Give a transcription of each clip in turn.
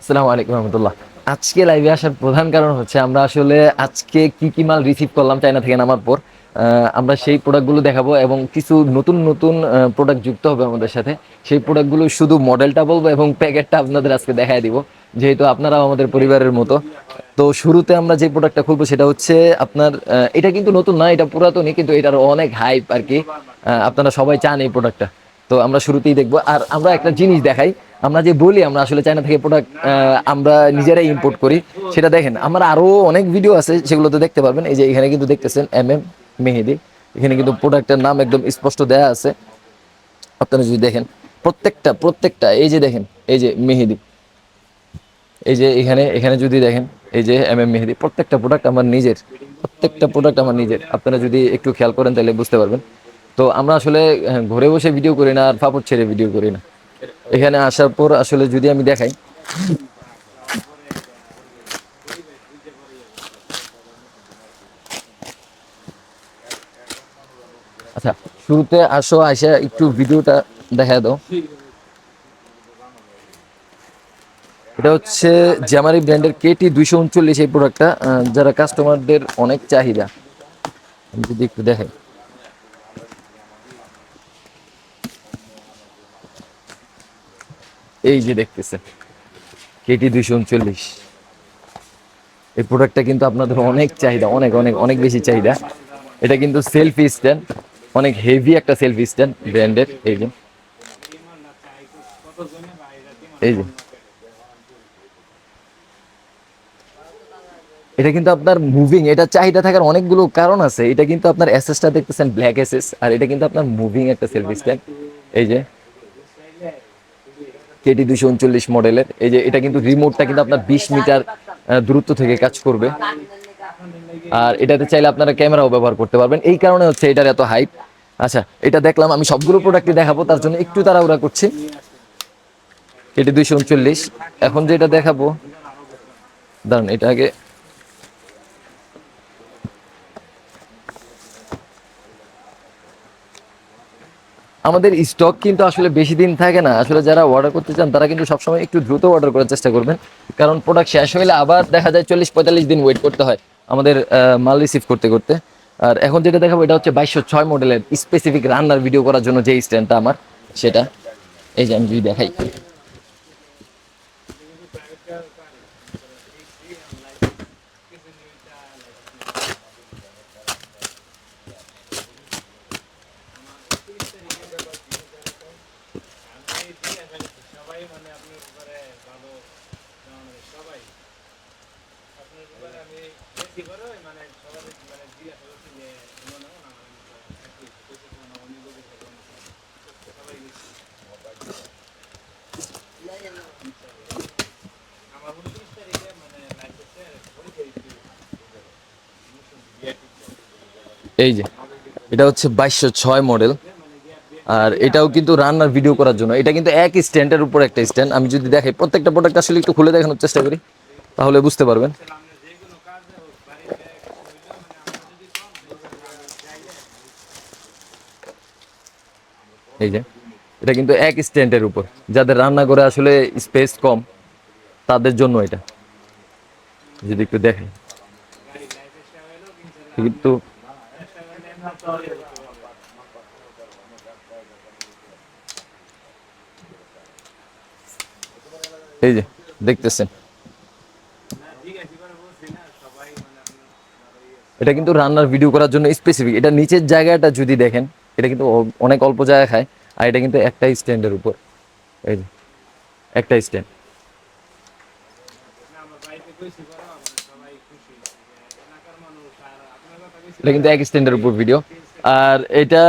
আসসালামু আলাইকুম রহমতুল্লাহ। আজকে লাইভে আসার প্রধান কারণ হচ্ছে আমরা আসলে আজকে কি কি মাল রিসিভ করলাম চায়না থেকে নামার পর আমরা সেই প্রোডাক্টগুলো দেখাবো এবং কিছু নতুন নতুন প্রোডাক্ট যুক্ত হবে আমাদের সাথে। সেই প্রোডাক্টগুলো শুধু মডেলটা বলব এবং প্যাকেটটা আপনাদের আজকে দেখায় দিব, যেহেতু আপনারাও আমাদের পরিবারের মতো। তো শুরুতে আমরা যে প্রোডাক্টটা খুলবো সেটা হচ্ছে আপনার এটা কিন্তু নতুন না, এটা পুরাতনই, কিন্তু এটার অনেক হাইপ আর কি। আপনারা সবাই চান এই প্রোডাক্টটা তো আমরা শুরুতেই দেখব। আর আমরা একটা জিনিস দেখাই আমরা যে বলি আমরা আসলে চায়না থেকে প্রোডাক্ট আমরা নিজেরাই ইম্পোর্ট করি সেটা দেখেন আমার আরও অনেক ভিডিও আছে সেগুলোতে দেখতে পারবেন। এই যে এখানে কিন্তু দেখতেছেন এম এম মেহেদি। এখানে কিন্তু প্রোডাক্টের নাম একদম স্পষ্ট দেয়া আছে। আপনারা যদি দেখেন প্রত্যেকটা প্রত্যেকটা এই যে দেখেন এই যে মেহেদি। এই যে এখানে এখানে যদি দেখেন এই যে এম এম মেহেদি প্রত্যেকটা প্রোডাক্ট আমার নিজের প্রত্যেকটা প্রোডাক্ট আমার নিজের। আপনারা যদি একটু খেয়াল করেন তাহলে বুঝতে পারবেন। তো আমরা আসলে হ্যাঁ, ঘরে বসে ভিডিও করি না আর ফাপড় ছেড়ে ভিডিও করি না। এখানে আসার পর আসলে যদি আমি দেখাই। আচ্ছা শুরুতে আসো আসা একটু ভিডিওটা দেখা দাও। এটা হচ্ছে জামারি ব্র্যান্ডের কেটি দুইশো উনচল্লিশ এই প্রোডাক্টটা যারা কাস্টমারদের অনেক চাহিদা। যদি একটু দেখাই। এই যে দেখতেছেন কেটি দুইশো উনচল্লিশ। এই প্রোডাক্টটা কিন্তু আপনাদের অনেক চাহিদা, অনেক অনেক অনেক বেশি চাহিদা। এটা কিন্তু সেলফি স্ট্যান্ড অনেক হেভি একটা সেলফি স্ট্যান্ড ব্র্যান্ডের এই যে। এই যে। এটা কিন্তু আপনার মুভিং এটা চাহিদা থাকার অনেকগুলো কারণ আছে। এটা কিন্তু আপনার এসএসটা দেখতেছেন ব্ল্যাক এসএস আর এটা কিন্তু আপনার মুভিং একটা সেলফি স্ট্যান্ড এই যে। কেটি দুশো উনচল্লিশ মডেলের এই যে এটা কিন্তু রিমোটটা কিন্তু আপনার বিশ মিটার দূরত্ব থেকে কাজ করবে। আর এটাতে চাইলে আপনারা ক্যামেরাও ব্যবহার করতে পারবেন। এই কারণে হচ্ছে এটার এত হাইপ আচ্ছা এটা দেখলাম, আমি সবগুলো প্রোডাক্টই দেখাবো, তার জন্য একটু তাড়াহুড়া করছি। এটি দুইশো উনচল্লিশ, এখন যেটা দেখাবো, দাঁড়ান, এটা আগে আমাদের স্টক কিন্তু আসলে বেশি দিন থাকে না। আসলে যারা অর্ডার করতে চান, তারা কিন্তু সবসময় একটু দ্রুত অর্ডার করার চেষ্টা করবেন। কারণ প্রোডাক্ট শেষ হইলে আবার দেখা যায় চল্লিশ পঁয়তাল্লিশ দিন ওয়েট করতে হয় আমাদের মাল রিসিভ করতে করতে। আর এখন যেটা দেখাবো, এটা হচ্ছে বাইশশো ছয় মডেলের স্পেসিফিক রান্নার ভিডিও করার জন্য যে স্ট্যান্ডটা আমার, সেটা। এই যে আমি যদি দেখাই সবাই মানে আপনার উপরে ভালো মানে সবাই আপনার উপরে আমি বেশি করে মানে সবাই মানে জিজ্ঞাসা করছি যে মনে হয় না অনেক লোকের সাথে সবাই আমার উনত্রিশ তারিখে মানে লাইসেন্সের পরীক্ষা দিচ্ছি এই যে, এটা হচ্ছে বাইশশো ছয় মডেল আর এটাও কিন্তু রান্নার ভিডিও করার জন্য। এটা কিন্তু এক স্ট্যান্ডের উপর একটা স্ট্যান্ড। আমি যদি দেখাই, প্রত্যেকটা প্রোডাক্ট আসলে একটু খুলে দেখানোর চেষ্টা করি, তাহলে বুঝতে পারবেন। এই যে, এটা কিন্তু এক স্ট্যান্ডের উপর। যাদের রান্না করে আসলে স্পেস কম, তাদের জন্য এটা। যদি একটু দেখেন। কিন্তু এই যে, দেখতেছেন। এটা কিন্তু রান্নার ভিডিও করার জন্য স্পেসিফিক এটা নিচের জায়গাটা যদি দেখেন, এটা কিন্তু অনেক অল্প জায়গা খায়, আর এটা কিন্তু একটা স্ট্যান্ডের উপর। এই যে, একটা স্ট্যান্ড আমার বাড়িতে কইছি বড় মানে সবাই খুশি যে এলাকার মানুষ আর আপনার কথা কইছি এটা কিন্তু এক স্ট্যান্ডের উপর ভিডিও আর এটা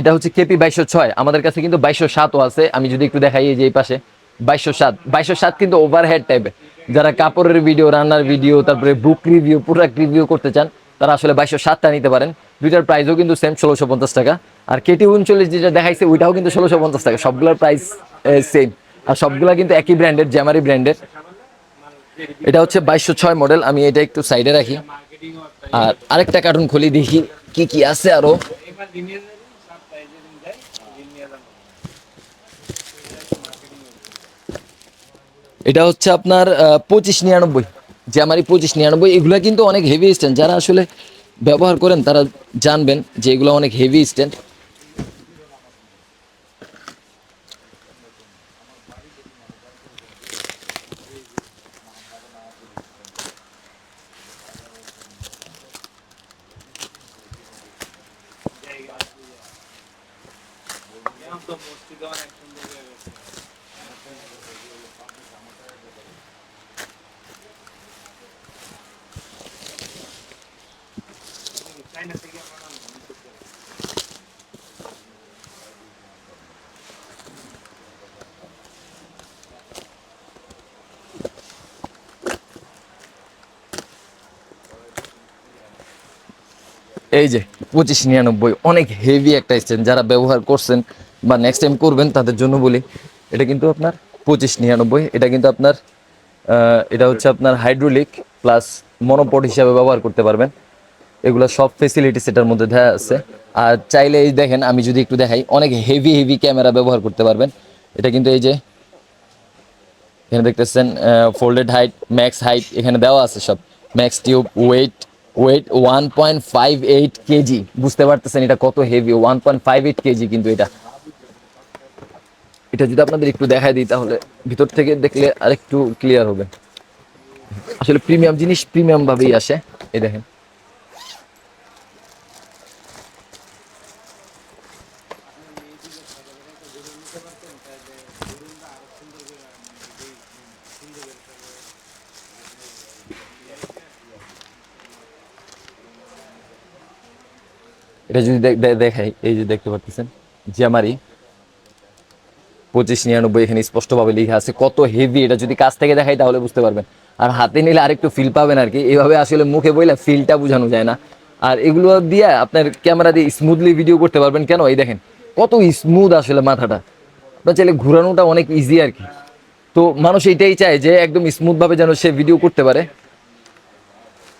এটা হচ্ছে কেপি বাইশশো ছয়। আমাদের কাছে কিন্তু বাইশশো সাতও আছে। আমি যদি একটু দেখাই যে এই পাশে, বাইশশো সাত। বাইশশো সাত কিন্তু ওভারহেড টাইপের যারা কাপড়ের ভিডিও রান্নার ভিডিও তারপরে বুক রিভিউ প্রোডাক্ট রিভিউ করতে চান, তারা আসলে বাইশশো সাতটা নিতে পারেন। দুইটার প্রাইসও কিন্তু সেম ষোলোশো পঞ্চাশ টাকা। আর কেটি উনচল্লিশ যেটা দেখাইছে, ওইটাও কিন্তু ষোলোশো পঞ্চাশ টাকা। সবগুলোর প্রাইস সেম আর সবগুলা কিন্তু একই ব্র্যান্ডের জ্যামারি ব্র্যান্ডের এটা হচ্ছে বাইশশো ছয় মডেল আমি এটা একটু সাইডে রাখি। আর আরেকটা কার্টুন খুলি দেখি, কি কি আছে আরও? এটা হচ্ছে আপনার পঁচিশ নিরানব্বই যে আমার পঁচিশ নিরানব্বই, এগুলো কিন্তু অনেক হেভি স্ট্যান্ড যারা আসলে ব্যবহার করেন তারা জানবেন যে এগুলো অনেক হেভি স্ট্যান্ড এখন তো মসজিদে অনেক সুন্দর হয়ে গেছে চাইনা থেকে আমরা এই যে পঁচিশ নিরানব্বই, অনেক হেভি একটা স্ট্যান্ড যারা ব্যবহার করছেন বা নেক্সট টাইম করবেন তাদের জন্য বলি, এটা কিন্তু আপনার পঁচিশ নিরানব্বই, এটা কিন্তু আপনার এটা হচ্ছে আপনার হাইড্রোলিক প্লাস মনোপট হিসাবে ব্যবহার করতে পারবেন। এগুলো সব ফেসিলিটিস এটার মধ্যে দেওয়া আছে। আর চাইলে এই দেখেন, আমি যদি একটু দেখাই, অনেক হেভি হেভি ক্যামেরা ব্যবহার করতে পারবেন। এটা কিন্তু এই যে, এখানে দেখতেছেন ফোল্ডেড হাইট ম্যাক্স হাইট এখানে দেওয়া আছে সব। Max tube weight weight one point five eight KG বুঝতে পারতেছেন এটা কত heavy one point five eight KG কিন্তু এটা। এটা যদি আপনাদের একটু দেখায় দিই তাহলে, ভিতর থেকে দেখলে আরেকটু ক্লিয়ার হবে। আসলে প্রিমিয়াম জিনিস প্রিমিয়াম ভাবেই আসে। এই দেখেন। এটা যদি দেখাই, এই যে দেখতে পাচ্ছেন, জিয়ামারি, পঁচিশ নিরানব্বই এখানে স্পষ্টভাবে লেখা আছে, কত হেভি এটা যদি কাছ থেকে দেখাই তাহলে বুঝতে পারবেন। আর হাতে নিলে আরেকটু ফিল পাবেন আর কি এইভাবে আসলে মুখে বইলে ফিলটা বোঝানো যায় না। আর এগুলো দিয়ে আপনার ক্যামেরা দিয়ে স্মুথলি ভিডিও করতে পারবেন, কেন? এই দেখেন, কত স্মুথ আসলে মাথাটা। আপনার চাইলে ঘুরানোটা অনেক ইজি আর কি। তো মানুষ এটাই চায় যে একদম স্মুথভাবে যেন সে ভিডিও করতে পারে।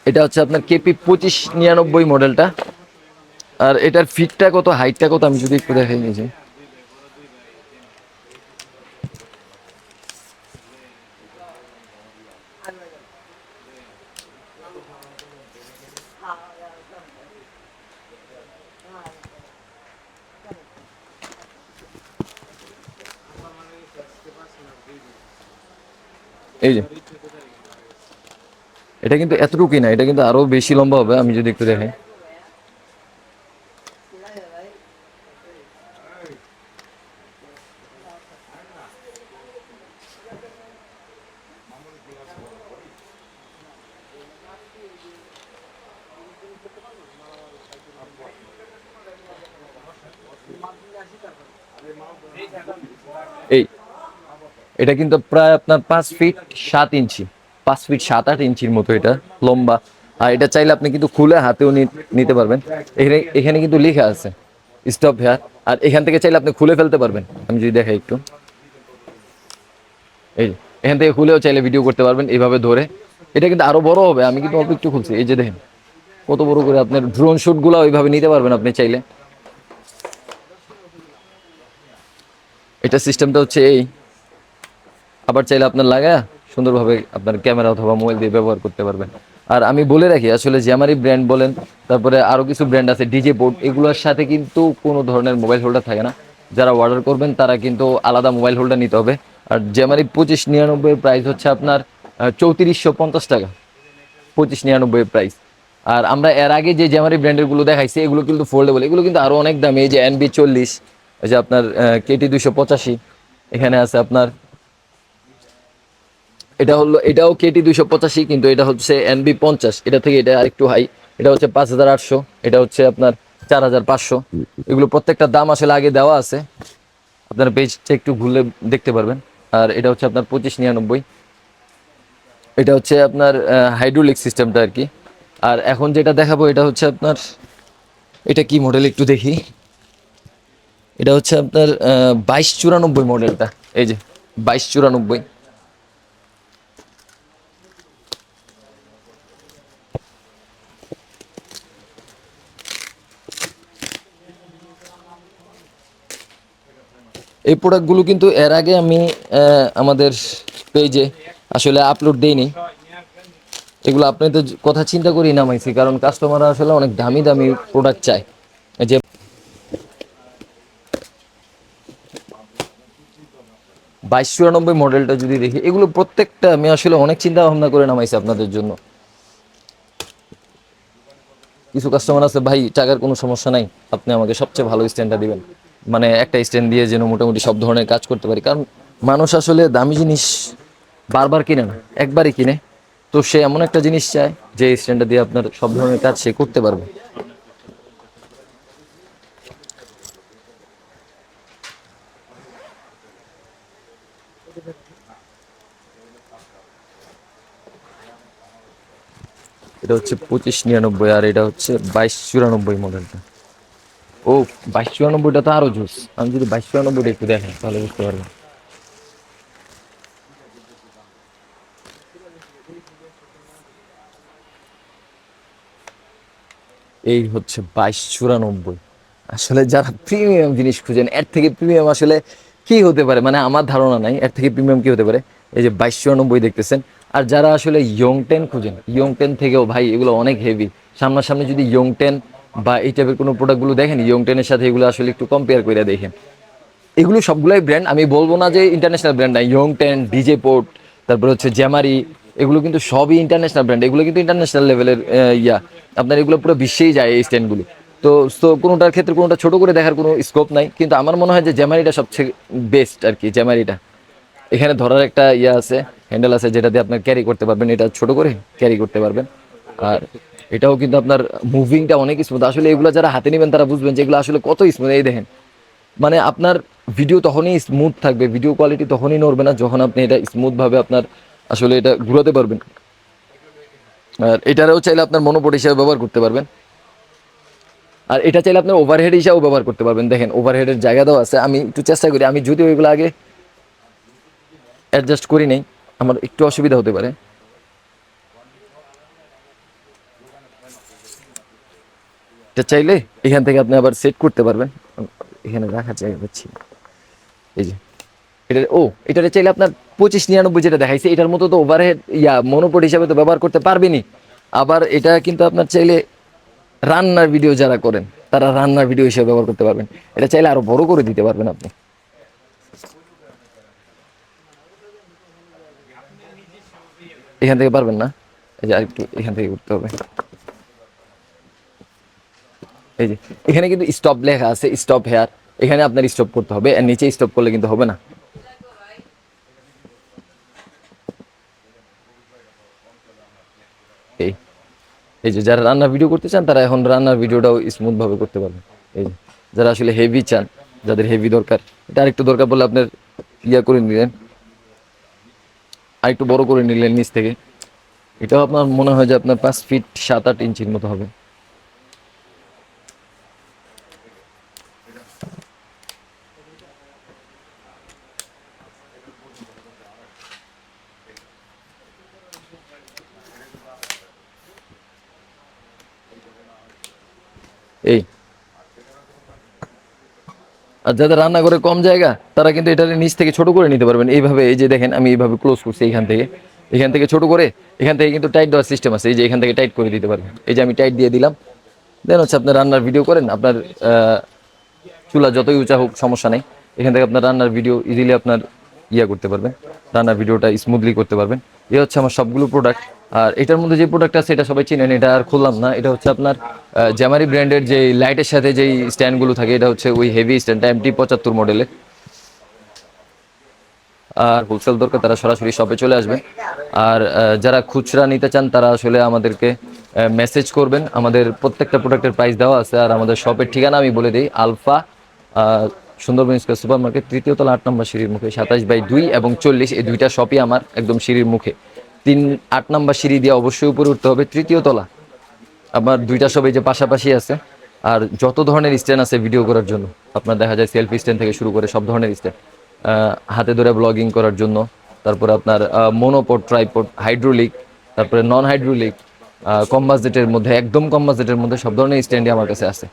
এটা হচ্ছে আপনার কেপি পঁচিশ নিরানব্বই মডেলটা আর এটার ফিটটা কত হাইটটা কত, আমি যদি একটু দেখাই নিয়েছি এই যে। এটা কিন্তু এতটুকুই না, এটা কিন্তু আরও বেশি লম্বা হবে, আমি যদি একটু দেখাই। এই, এটা কিন্তু প্রায় আপনার পাঁচ ফিট সাত ইঞ্চি, পাঁচ ফিট সাত আট ইঞ্চির মতো এটা, লম্বা। আর এটা চাইলে আপনি কিন্তু খুলে হাতেও নিতে পারবেন। এখানে এখানে কিন্তু লেখা আছে। স্টপ হেয়ার আর এখান থেকে চাইলে আপনি খুলে ফেলতে পারবেন। আমি যদি দেখাই একটু। এই এখান থেকে খুলেও চাইলে ভিডিও করতে পারবেন এইভাবে ধরে। এটা কিন্তু আরও বড় হবে, আমি কিন্তু অল্প একটু খুলছি। এই যে দেখেন, কত বড় করে আপনার ড্রোন শুটগুলো ওইভাবে নিতে পারবেন আপনি চাইলে। এটা সিস্টেমটা হচ্ছে এই। আবার চাইলে আপনার লাগা সুন্দরভাবে আপনার ক্যামেরা অথবা মোবাইল দিয়ে ব্যবহার করতে পারবেন। আর আমি বলে রাখি, আসলে জ্যামারি ব্র্যান্ড বলেন, তারপরে আরও কিছু ব্র্যান্ড আছে ডিজে বোর্ড এগুলোর সাথে কিন্তু কোনো ধরনের মোবাইল হোল্ডার থাকে না। যারা অর্ডার করবেন, তারা কিন্তু আলাদা মোবাইল হোল্ডার নিতে হবে। আর জ্যামারি পঁচিশ নিরানব্বই প্রাইস হচ্ছে আপনার চৌত্রিশশো পঞ্চাশ টাকা। পঁচিশ নিরানব্বই প্রাইস আর আমরা এর আগে যে জ্যামারি ব্র্যান্ডেরগুলো দেখাইছি, এগুলো কিন্তু ফোল্ডেবল এগুলো কিন্তু আরও অনেক দামি। এই যে এনবি চল্লিশ যে আপনার কেটি দুশো পঁচাশি, এখানে আছে আপনার এটা হলো, এটাও কেটি দুইশো পঁচাশি, কিন্তু এটা হচ্ছে এনবি পঞ্চাশ। এটা থেকে এটা আরেকটু হাই। এটা হচ্ছে পাঁচ হাজার আটশো, এটা হচ্ছে আপনার চার হাজার পাঁচশো। এগুলো প্রত্যেকটা দাম আসলে আগে দেওয়া আছে। আপনার পেজটা একটু ঘুরলে দেখতে পারবেন। আর এটা হচ্ছে আপনার পঁচিশ নিরানব্বই। এটা হচ্ছে আপনার হাইড্রোলিক সিস্টেমটা আর কি। আর এখন যেটা দেখাবো, এটা হচ্ছে আপনার, এটা কি মডেল একটু দেখি। এটা হচ্ছে আপনার বাইশ চুরানব্বই মডেলটা এই যে, বাইশ চুরানব্বই। এই প্রোডাক্টগুলো কিন্তু এর আগে আমি আমাদের পেজে আসলে আপলোড দেইনি। এগুলো আপনাদের কথা চিন্তা করেই নামাইছি, কারণ কাস্টমাররা আসলে অনেক দামি দামি প্রোডাক্ট চায়। যে বাইশ চুরানব্বই মডেলটা যদি দেখি, এগুলো প্রত্যেকটা আমি আসলে অনেক চিন্তা ভাবনা করে নামাইছি আপনাদের জন্য। কিছু কাস্টমার আছে, ভাই, টাকার কোনো সমস্যা নাই, আপনি আমাকে সবচেয়ে ভালো স্ট্যান্ডটা দিবেন। মানে একটা স্ট্যান্ড দিয়ে যেন মোটামুটি সব ধরনের কাজ করতে পারি। কারণ মানুষ আসলে দামি জিনিস বারবার কিনে না, একবারই কিনে। তো সে এমন একটা জিনিস চায় যে স্ট্যান্ডটা দিয়ে আপনার সব ধরনের কাজ সে করতে পারবে। এটা হচ্ছে পঁচিশ নিরানব্বই আর এটা হচ্ছে বাইশ চুরানব্বই মডেলটা ও, বাইশ চুরানব্বইটা তো আরও জুস। আমি যদি বাইশ চুরানব্বইটা একটু দেখেন তাহলে বুঝতে পারবেন এই হচ্ছে বাইশ চুরানব্বই। আসলে যারা প্রিমিয়াম জিনিস খুঁজেন, এর থেকে প্রিমিয়াম আসলে কি হতে পারে? মানে আমার ধারণা নাই, এর থেকে প্রিমিয়াম কি হতে পারে? এই যে বাইশ চুরানব্বই দেখতেছেন। আর যারা আসলে ইয়ং টেন খুঁজেন ইয়ং টেন থেকেও ভাই এগুলো অনেক হেভি সামনাসামনি যদি ইয়ং টেন বা এই টাইপের কোনো প্রোডাক্টগুলো দেখেন ইয়ং টেনের সাথে এগুলো আসলে একটু কম্পেয়ার করে দেখেন এগুলো সবগুলোই ব্র্যান্ড আমি বলব না যে ইন্টারন্যাশনাল ব্র্যান্ড না ইয়ং টেন ডিজে পোর্ট তারপরে হচ্ছে জ্যামারি এগুলো কিন্তু সবই ইন্টারন্যাশনাল ব্র্যান্ড এগুলো কিন্তু ইন্টারন্যাশনাল লেভেলের ইয়া। আপনার এগুলো পুরো বিশ্বেই যায় এই স্ট্যান্ডগুলো তো তো কোনোটার ক্ষেত্রে কোনোটা ছোট করে দেখার কোনো স্কোপ নাই। কিন্তু আমার মনে হয় যে জ্যামারিটা সবচেয়ে বেস্ট আর কি জ্যামারিটা এখানে ধরার একটা ইয়ে আছে হ্যান্ডেল আছে যেটা দিয়ে আপনার ক্যারি করতে পারবেন। এটা ছোট করে ক্যারি করতে পারবেন। আর এটাও কিন্তু আপনার মুভিংটা অনেক স্মুথ আসলে এগুলো যারা হাতে নেবেন, তারা বুঝবেন যে এগুলো আসলে কত স্মুথ এই দেখেন মানে আপনার ভিডিও তখনই স্মুথ থাকবে ভিডিও কোয়ালিটি তখনই নড়বে না যখন আপনি এটা স্মুথভাবে আপনার আসলে এটা ঘুরাতে পারবেন। আর এটারও চাইলে আপনার মনোপট হিসাবে ব্যবহার করতে পারবেন। আর এটা চাইলে আপনার ওভারহেড হিসাবেও ব্যবহার করতে পারবেন। দেখেন ওভারহেডের জায়গা দেওয়া আছে। আমি একটু চেষ্টা করি, আমি যদি ওইগুলো আগে অ্যাডজাস্ট করি নেই, আমার একটু অসুবিধা হতে পারে। এটা চাইলে এখান থেকে আপনি আবার সেট করতে পারবেন। এখানে রাখার জায়গা পাচ্ছি। এই যে, এটা, ও এটা চাইলে আপনার পঁচিশ নিরানব্বই যেটা দেখাইছে, এটার মতো তো ওভারহেড ইয়া মনোপট হিসাবে তো ব্যবহার করতে পারবেনই। আবার এটা কিন্তু আপনার চাইলে রান্নার ভিডিও যারা করেন, তারা রান্নার ভিডিও হিসেবে ব্যবহার করতে পারবেন। এটা চাইলে আরও বড় করে দিতে পারবেন আপনি। এখান থেকে পারবেন না? এই যে আর আরেকটু এখান থেকে উঠতে হবে। এই যে, এখানে কিন্তু স্টপ লেখা আছে স্টপ হেয়ার এখানে আপনার স্টপ করতে হবে আর নিচে স্টপ করলে কিন্তু হবে না। এই এই যে, যারা রান্নার ভিডিও করতে চান, তারা এখন রান্নার ভিডিওটাও স্মুথ ভাবে করতে পারবেন। এই যে, যারা আসলে হেভি চান, যাদের হেভি দরকার, এটা আরেকটু দরকার বলে আপনার ইয়া করে নিলেন। আরেকটু বড় করে নিলেন নিচ থেকে। এটাও আপনার মনে হয় যে আপনার পাঁচ ফিট সাত আট ইঞ্চির মতো হবে এই আর যাদের রান্নাঘরে কম জায়গা, তারা কিন্তু এটা নিচ থেকে ছোট করে নিতে পারবেন। এইভাবে এই যে দেখেন, আমি এইভাবে ক্লোজ করছি এখান থেকে। এখান থেকে ছোট করে, এখান থেকে কিন্তু টাইট দেওয়ার সিস্টেম আছে। এই যে এখান থেকে টাইট করে দিতে পারবেন। এই যে আমি টাইট দিয়ে দিলাম। দেন হচ্ছে আপনার রান্নার ভিডিও করেন। আপনার চুলা যতই উঁচা হোক, সমস্যা নেই। এখান থেকে আপনার রান্নার ভিডিও ইজিলি আপনার ইয়া করতে পারবেন। রান্নার ভিডিওটা স্মুথলি করতে পারবেন। এই হচ্ছে আমার সবগুলো প্রোডাক্ট আর এটার মধ্যে যে প্রোডাক্ট আছে, এটা সবাই চিনেন, এটা আর খুললাম না। এটা হচ্ছে আপনার জ্যামারি ব্র্যান্ডের যে লাইটের সাথে যেই স্ট্যান্ডগুলো থাকে, এটা হচ্ছে ওই হেভি স্ট্যান্ডটা এমটি পঁচাত্তর মডেলের আর হোলসেল দরকার, তারা সরাসরি শপে চলে আসবেন। আর যারা খুচরা নিতে চান, তারা আসলে আমাদেরকে মেসেজ করবেন। আমাদের প্রত্যেকটা প্রোডাক্টের প্রাইস দেওয়া আছে, আর আমাদের শপের ঠিকানা আমি বলে দিই, alpha Sundarban square super market তৃতীয় তলা আট নম্বর সিঁড়ির মুখে, সাতাশ বাই দুই এবং চল্লিশ এই দুইটা শপই আমার একদম সিঁড়ির মুখে। তিন, আট নম্বর সিঁড়ি দিয়ে অবশ্যই উপরে উঠতে হবে, তৃতীয় তলা। আমার দুইটা সব যে পাশাপাশি আছে, আর যত ধরনের স্ট্যান্ড আছে ভিডিও করার জন্য, আপনার দেখা যায় সেলফি স্ট্যান্ড থেকে শুরু করে সব ধরনের স্ট্যান্ড হাতে ধরে ব্লগিং করার জন্য, তারপরে আপনার মোনোপোড ট্রাইপোড হাইড্রোলিক তারপরে নন হাইড্রোলিক কম বাজেটের মধ্যে, একদম কম বাজেটের মধ্যে সব ধরনের স্ট্যান্ডই আমার কাছে আছে।